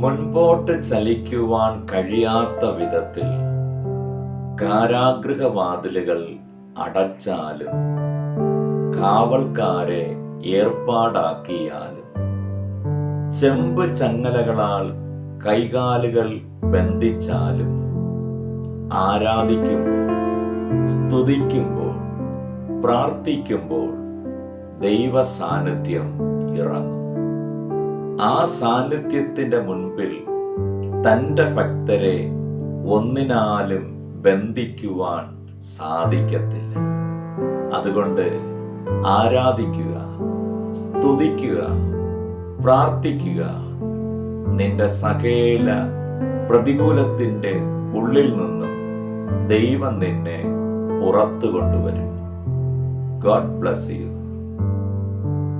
മുൻപോട്ട് ചലിക്കുവാൻ കഴിയാത്ത വിധത്തിൽ കാരാഗ്രഹവാതിലുകൾ അടച്ചാലും കാവൽക്കാരെ ഏർപ്പാടാക്കിയാലും ചെമ്പ് ചങ്ങലകളാൽ കൈകാലുകൾ ബന്ധിച്ചാലും ആരാധിക്കുമ്പോൾ സ്തുതിക്കുമ്പോൾ പ്രാർത്ഥിക്കുമ്പോൾ ദൈവ സാന്നിധ്യം ഇറങ്ങും. ആ സാന്നിധ്യത്തിന്റെ മുൻപിൽ തന്റെ ഭക്തരെ ഒന്നിനാലും ബന്ധിക്കുവാൻ സാധിക്കത്തില്ല. അതുകൊണ്ട് ആരാധിക്കുക സ്തുതിക്കുക പ്രാർത്ഥിക്കുക നിന്റെ സകേല പ്രതികൂലത്തിന്റെ ഉള്ളിൽ നിന്നും ദൈവം നിന്നെ പുറത്തു കൊണ്ടുവരും. God bless you